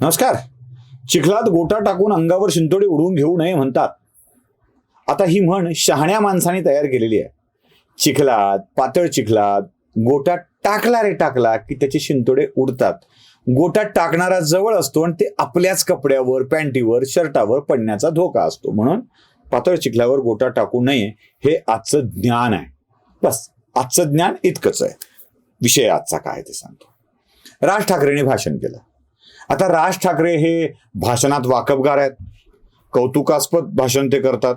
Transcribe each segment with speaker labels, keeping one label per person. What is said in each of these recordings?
Speaker 1: नमस्कार. चिखलात गोटा टाकून अंगावर शिंतोडे उडवून घेऊ नये म्हणतात. आता ही म्हण शहाण्या माणसाने तयार केलेली आहे. चिखलात पातळ चिखलात गोटा टाकला रे टाकला की त्याचे शिंतोडे उडतात. गोटा टाकणारा जवळ असतो आणि ते आपल्याच कपड्यावर पॅन्टीवर शर्टावर पडण्याचा धोका असतो. म्हणून पातळ चिखलावर गोटा टाकू नये हे आजचं ज्ञान आहे. बस आजचं ज्ञान इतकंच आहे. विषय आजचा काय ते सांगतो. राज ठाकरेंनी भाषण केलं. आता राज ठाकरे हे भाषणात वाकबगार आहेत. कौतुकास्पद भाषण ते करतात.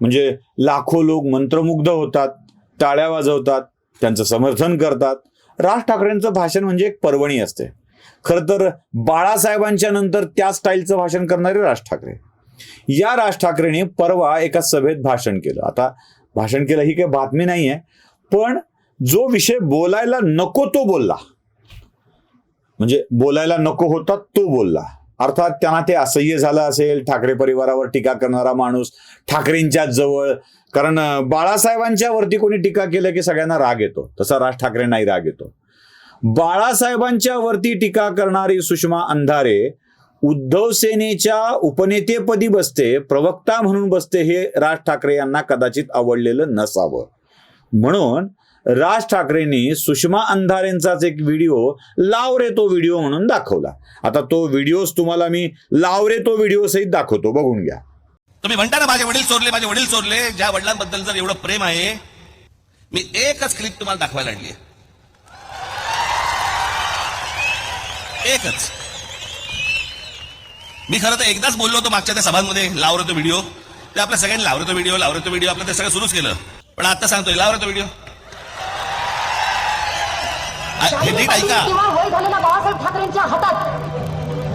Speaker 1: म्हणजे लाखो लोक मंत्रमुग्ध होतात टाळ्या वाजवतात त्यांचं समर्थन करतात. राज ठाकरेंचं भाषण म्हणजे एक पर्वणी असते. खरं तर बाळासाहेबांच्या नंतर त्या स्टाईलचं भाषण करणारे राज ठाकरे. या राज ठाकरेने परवा एका सभेत भाषण केलं. आता भाषण केलं ही काही बातमी नाही आहे पण जो विषय बोलायला नको तो बोलला. म्हणजे बोलायला नको होता तो बोलला. अर्थात त्यांना ते असह्य झालं असेल ठाकरे परिवारावर टीका करणारा माणूस ठाकरेंच्या जवळ. कारण बाळासाहेबांच्या वरती कोणी टीका केलं की सगळ्यांना राग येतो. तसा राज ठाकरेंनाही राग येतो. बाळासाहेबांच्या वरती टीका करणारी सुषमा अंधारे उद्धव सेनेच्या उपनेतेपदी बसते प्रवक्ता म्हणून बसते हे राज ठाकरे यांना कदाचित आवडलेलं नसावं. म्हणून राज ठाकरेंनी सुषमा अंधारेंचाच एक व्हिडिओ लाव रे तो व्हिडिओ म्हणून दाखवला. आता तो व्हिडिओज तुम्हाला मी लाव रे तो व्हिडिओ सहित दाखवतो बघून घ्या.
Speaker 2: तुम्ही म्हणता ना माझे वडील चोरले माझे वडील चोरले ज्या वडिलांबद्दल जर एवढं प्रेम आहे मी एकच क्लिप तुम्हाला दाखवायला आणली एकच. मी खरं तर एकदाच बोललो होतो मागच्या त्या सभांमध्ये लावरतो तो व्हिडिओ. ते आपल्या सगळ्यांनी लावरतो व्हिडिओ लावरतो व्हिडिओ आपलं ते सगळं सुरूच केलं. पण आता सांगतोय लावरतो व्हिडिओ. नीट ऐका.
Speaker 3: किंवा वय झालेल्या बाळासाहेब ठाकरेंच्या हातात.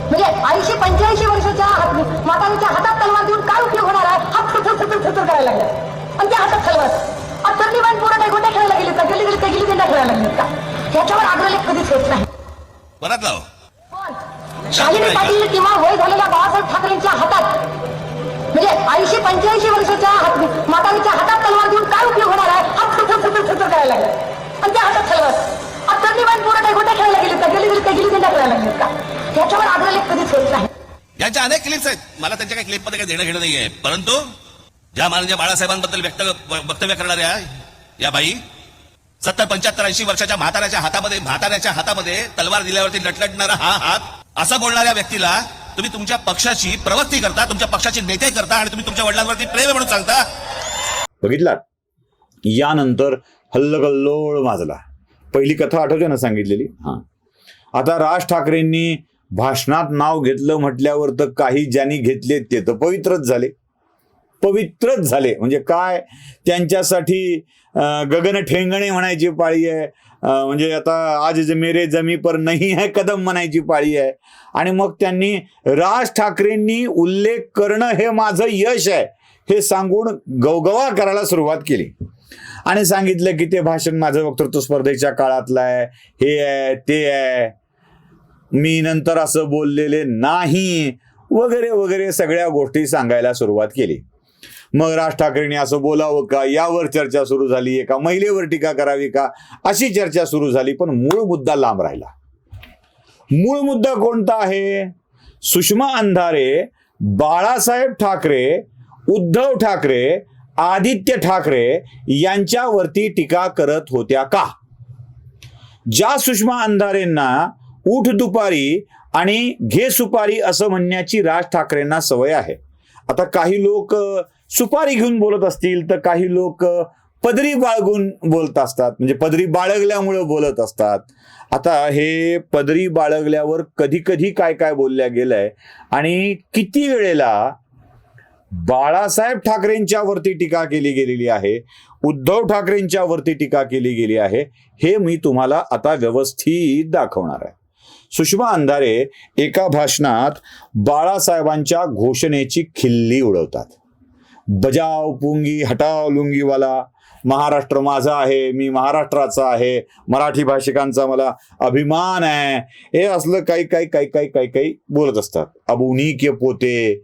Speaker 3: म्हणजे ऐंशी पंच्याऐंशी वर्षाच्या म्हातारीच्या हातात तलवार देऊन काय उपयोग होणार आहे? हात फुटूर फुटूर फुटूर करायला लागले. आणि त्या हातात तलवार. थंडी बाण पोरं गोट्या खेळायला गेले का? गल्ली गल्ली गिल्ली दंडा खेळायला लागले का? ह्याच्यावर आग्रह कधीच होत नाही.
Speaker 2: परत लाव.
Speaker 3: पण शालिनी पाटील किंवा वय झालेल्या बाळासाहेब ठाकरेंच्या हातात. म्हणजे ऐंशी पंच्याऐंशी वर्षाच्या हात- म्हातारीच्या हातात तलवार देऊन काय उपयोग होणार आहे? हात फुटूर फुटूर फुटूर करायला लागले. आणि त्या हातात तलवार. खेळायला गेले का खेळायला का? कधीच होत नाही.
Speaker 2: यांच्या अनेक क्लिप्स आहेत. मला त्यांच्या काही क्लिपमध्ये काही देणं घेणं नाहीये. परंतु ज्या माननीय बाळासाहेबांबद्दल व्यक्त वक्तव्य करणाऱ्या या बाई सत्तर पंच्याहत्तर ऐंशी वर्षाच्या म्हाताऱ्याच्या हातामध्ये म्हाताऱ्याच्या हातामध्ये तलवार दिल्यावरती लटलटणारा हा हात असं बोलणाऱ्या व्यक्तीला तुम्ही तुमच्या पक्षाची प्रवृत्ती करता तुमच्या पक्षाचे नेते करता आणि तुम्ही तुमच्या वडिलांवरती प्रेम म्हणून सांगता
Speaker 1: बघितलात? यानंतर हल्लकल्लोळ माजला पहिली कथा आठवते ना सांगितलेली? हां. आता राज ठाकरेंनी भाषणात नाव घेतलं म्हटल्यावर तर काही ज्यांनी घेतले ते तर पवित्रच झाले. पवित्रच झाले. म्हणजे काय? त्यांच्यासाठी गगन ठेंगणे म्हणायची पाळी आहे. म्हणजे आता आज मेरे जमी पर नाही आहे कदम म्हणायची पाळी आहे. आणि मग त्यांनी राज ठाकरेंनी उल्लेख करणं हे माझं यश आहे. हे सांगून गवगवा करायला सुरुवात केली. आणि सांगितलं की ते भाषण माझं वक्तृत्व स्पर्धेच्या काळातलं आहे हे आहे ते आहे. मी नंतर असं बोललेले नाही वगैरे वगैरे सगळ्या गोष्टी सांगायला सुरुवात केली. मग राज ठाकरेंनी असं बोलावं का? यावर चर्चा सुरू झाली एका महिलेवर टीका करावी का? अशी चर्चा सुरू झाली पण मूळ मुद्दा लांब राहिला. मूळ मुद्दा कोणता आहे? सुषमा अंधारे बाळासाहेब ठाकरे उद्धव ठाकरे आदित्य ठाकरे यांच्यावरती टीका करत होत्या का? ज्या सुषमा अंधारेंना उठ दुपारी आणि घे सुपारी असं म्हणण्याची राज ठाकरेंना सवय आहे. आता काही लोक सुपारी घेऊन बोलत असतील तर काही लोक पदरी बाळगून बोलत असतात. म्हणजे पदरी बाळगल्यामुळे बोलत असतात. आता हे पदरी बाळगल्यावर कधी कधी काय काय बोलल्या गेलंय आणि किती वेळेला बाळासाहेब ठाकरेंच्या वरती टीका केली गेलेली आहे. उद्धव ठाकरेंच्या वरती टीका केली गेली आहे. हे मी तुम्हाला आता व्यवस्थित दाखवणार आहे. सुषमा अंधारे एका भाषणात बाळासाहेबांच्या घोषणेची खिल्ली उडवतात. बजाव पुंगी हटाव लुंगीवाला महाराष्ट्र माझा आहे मी महाराष्ट्राचा आहे मराठी भाषिकांचा मला अभिमान आहे. हे असलं काही काही काही काही काही काही बोलत असतात. अब उन्ही के पोते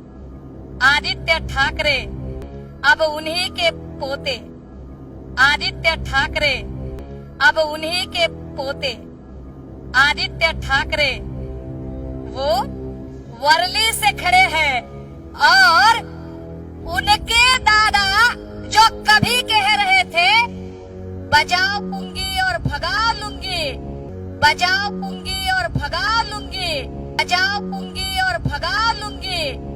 Speaker 4: आदित्य ठाकरे, अब उन्हीं के पोते। आदित्य ठाकरे, अब उन्हीं के पोते। आदित्य ठाकरे, वो वर्ली से खड़े हैं और उनके दादा जो कभी कह रहे थे, बजाओ पुंगी और भगा लूँगी, बजाओ पुंगी और भगा लूँगी, बजाओ पुंगी और भगा लूँगी।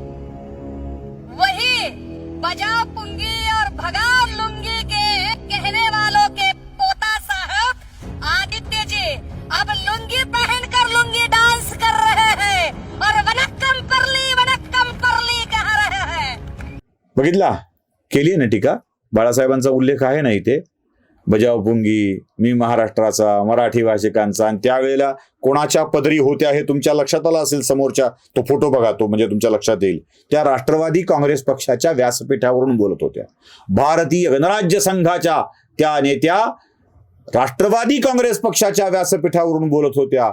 Speaker 4: बजाओ पुंगी और भगा लुंगी के कहने वालों के पोता साहब। आदित्य जी अब लुंगी पहन कर लुंगी डांस कर रहे हैं और वनक्कम परली वनक्कम परली कह रहे हैं।
Speaker 1: बघितला? केली आहे ना टीका? बाळासाहेबांचा उल्लेख आहे ना इथे? बजावभुंगी मी महाराष्ट्राचा मराठी भाषिकांचा आणि त्यावेळेला कोणाच्या पदरी होत्या हे तुमच्या लक्षात आलं असेल समोरच्या? तो फोटो बघा तो म्हणजे तुमच्या लक्षात येईल. त्या राष्ट्रवादी काँग्रेस पक्षाच्या व्यासपीठावरून बोलत होत्या. भारतीय गणराज्य संघाच्या त्या नेत्या राष्ट्रवादी काँग्रेस पक्षाच्या व्यासपीठावरून बोलत होत्या.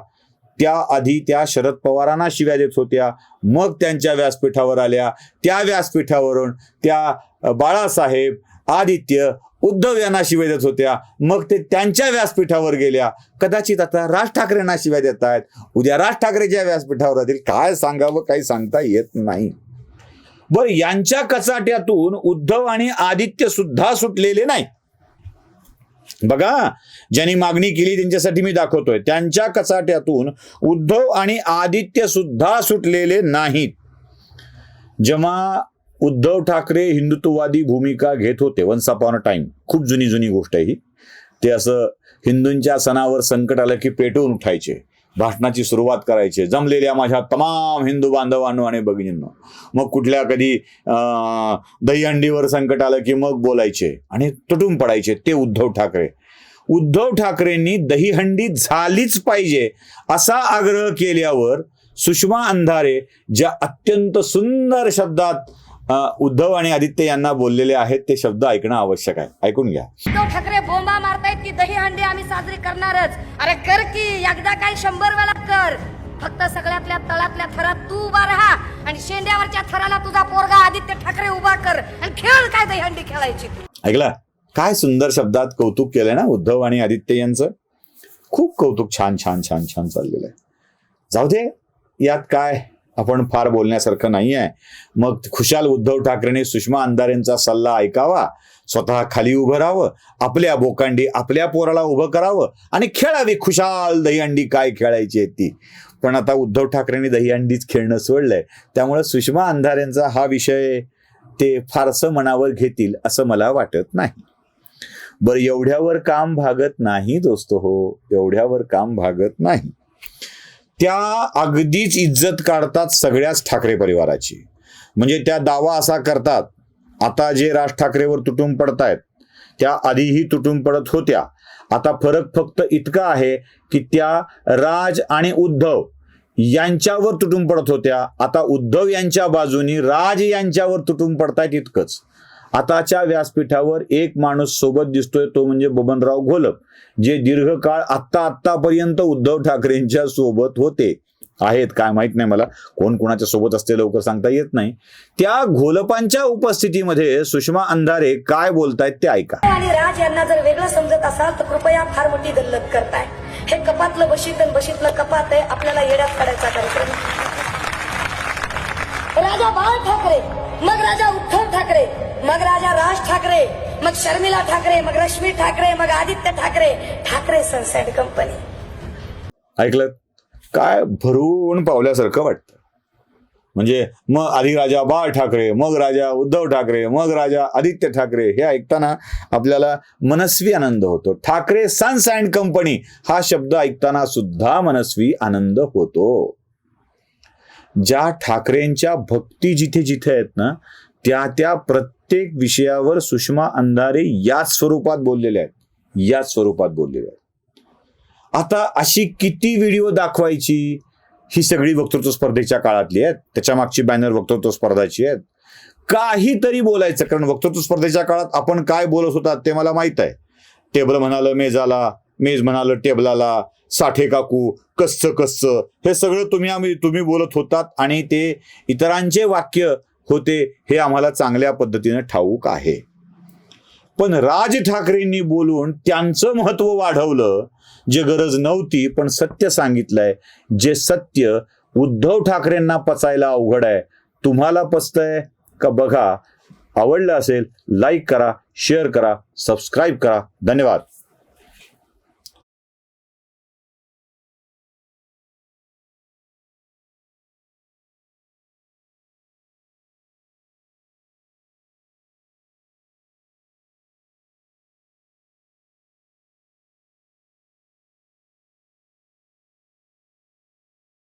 Speaker 1: त्या आधी त्या शरद पवारांना शिव्या देत होत्या. मग त्यांच्या व्यासपीठावर आल्या. त्या व्यासपीठावरून त्या बाळासाहेब आदित्य उद्धव यांना शिव्या देत होत्या. मग ते त्यांच्या व्यासपीठावर गेल्या. कदाचित आता राज ठाकरेंना शिव्या देत आहेत. उद्या राज ठाकरेच्या व्यासपीठावर राहतील. काय सांगावं काही सांगता येत नाही. बर यांच्या कचाट्यातून उद्धव आणि आदित्य सुद्धा सुटलेले नाही. बघा ज्यांनी मागणी केली त्यांच्यासाठी मी दाखवतोय. त्यांच्या कचाट्यातून उद्धव आणि आदित्य सुद्धा सुटलेले नाहीत. जेव्हा उद्धव ठाकरे हिंदुत्ववादी भूमिका घेत होते वन्स अपॉन अ टाइम खूप जुनी जुनी गोष्ट आहे ही. ते असं हिंदूंच्या सणावर संकट आलं की पेटवून उठायचे. भाषणाची सुरुवात करायचे. जमलेल्या माझ्या तमाम हिंदू बांधवांनो आणि भगिनींनो मग कुठल्या कधी दहीहंडीवर संकट आलं की मग बोलायचे आणि तुटून पडायचे ते उद्धव ठाकरे. उद्धव ठाकरेंनी दहीहंडी झालीच पाहिजे असा आग्रह केल्यावर सुषमा अंधारे ज्या अत्यंत सुंदर शब्दात उद्धव आणि आदित्य यांना बोललेले आहेत ते शब्द ऐकणं आवश्यक आहे. ऐकून घ्या.
Speaker 4: उद्धव ठाकरे बोंबा मारतायत की दही हंडी आम्ही साजरी करणारच. अरे कर की एकदा काय शंभर वेळा कर. फक्त सगळ्यातल्या तळातल्या थरात तू उभा राहा आणि शेंड्यावरच्या थराला तुझा पोरगा आदित्य ठाकरे उभा कर आणि खेळ काय दही हंडी खेळायची.
Speaker 1: ऐकला? काय सुंदर शब्दात कौतुक केलंय ना उद्धव आणि आदित्य यांचं? खूप कौतुक छान छान छान छान चाललेलं आहे. जाऊ दे यात काय? आपण फार बोलण्यासारखं नाही आहे मग खुशाल उद्धव ठाकरेने सुषमा अंधारेंचा सल्ला ऐकावा. स्वतः खाली उभं राहावं. आपल्या बोकांडी आपल्या पोराला उभं करावं. आणि खेळावी. खुशाल दहीहंडी काय खेळायची आहे ती? पण आता उद्धव ठाकरेंनी दहीहंडीच खेळणं सोडलंय. त्यामुळे सुषमा अंधारेंचा हा विषय ते फारसं मनावर घेतील असं मला वाटत नाही. बरं एवढ्यावर काम भागत नाही दोस्त हो. एवढ्यावर काम भागत नाही. त्या अगदीच इज्जत काढतात सगळ्याच ठाकरे परिवाराची. म्हणजे त्या दावा असा करतात आता जे राज ठाकरेवर तुटून पडतायत त्या आधीही तुटून पडत होत्या. आता फरक फक्त इतका आहे की त्या राज आणि उद्धव यांच्यावर तुटून पडत होत्या. आता उद्धव यांच्या बाजूनी राज यांच्यावर तुटून पडतायत इतकंच. आताच्या व्यासपीठावर एक माणूस सोबत दिसतोय तो म्हणजे बबनराव घोलप जे दीर्घकाळ आत्ता आत्तापर्यंत उद्धव ठाकरेंच्या सोबत होते. आहेत काय माहीत नाही मला. कोण कोणाच्या सोबत असते लवकर सांगता येत नाही. त्या घोलपांच्या उपस्थितीमध्ये सुषमा अंधारे काय बोलतायत ते ऐका.
Speaker 4: आणि राज यांना जर वेगळं समजत असाल तर कृपया फार मोठी गल्लत करताय. हे कपातलं बशीत आणि बशीतलं कपात आहे आपल्याला येड्यात काढायचा कार्यक्रम. राजा बाळ ठाकरे मग राजा उद्धव ठाकरे मग राजा राज ठाकरे मग शर्मिला ठाकरे मग रश्मी ठाकरे मग आदित्य ठाकरे ठाकरे सनसेट कंपनी
Speaker 1: ऐकलं? काय भरून पावल्यासारखं वाटतं. म्हणजे मग आधी राजा बाळ ठाकरे मग राजा उद्धव ठाकरे मग राजा आदित्य ठाकरे हे ऐकताना आपल्याला मनस्वी आनंद होतो. ठाकरे सन्स अँड कंपनी हा शब्द ऐकताना सुद्धा मनस्वी आनंद होतो. ज्या ठाकरेंच्या भक्ती जिथे जिथे आहेत ना त्या त्या प्रत्येक विषयावर सुषमा अंधारे याच स्वरूपात बोललेल्या आहेत. याच स्वरूपात बोललेल्या आहेत. आता अशी किती व्हिडिओ दाखवायची ही सगळी वक्तृत्व स्पर्धेच्या काळातली आहेत. त्याच्या मागची बॅनर वक्तृत्व स्पर्धाची आहेत. काहीतरी बोलायचं कारण वक्तृत्व स्पर्धेच्या काळात आपण काय बोलत होतात ते मला माहीत आहे. टेबल म्हणालं मेजाला मेज म्हणाल टेबलाला साठे काकू कच्च कच्च हे सगळं तुम्ही आम्ही तुम्ही बोलत होतात आणि ते इतरांचे वाक्य होते हे आम्हाला चांगल्या पद्धतीने ठाऊक आहे. पण राज ठाकरेंनी बोलून त्यांचं महत्त्व वाढवलं जे गरज नव्हती पण सत्य सांगितलंय जे सत्य उद्धव ठाकरेंना पचायला अवघड आहे. तुम्हाला पचतंय? का बघा आवडलं असेल लाईक करा शेअर करा सबस्क्राईब करा. धन्यवाद.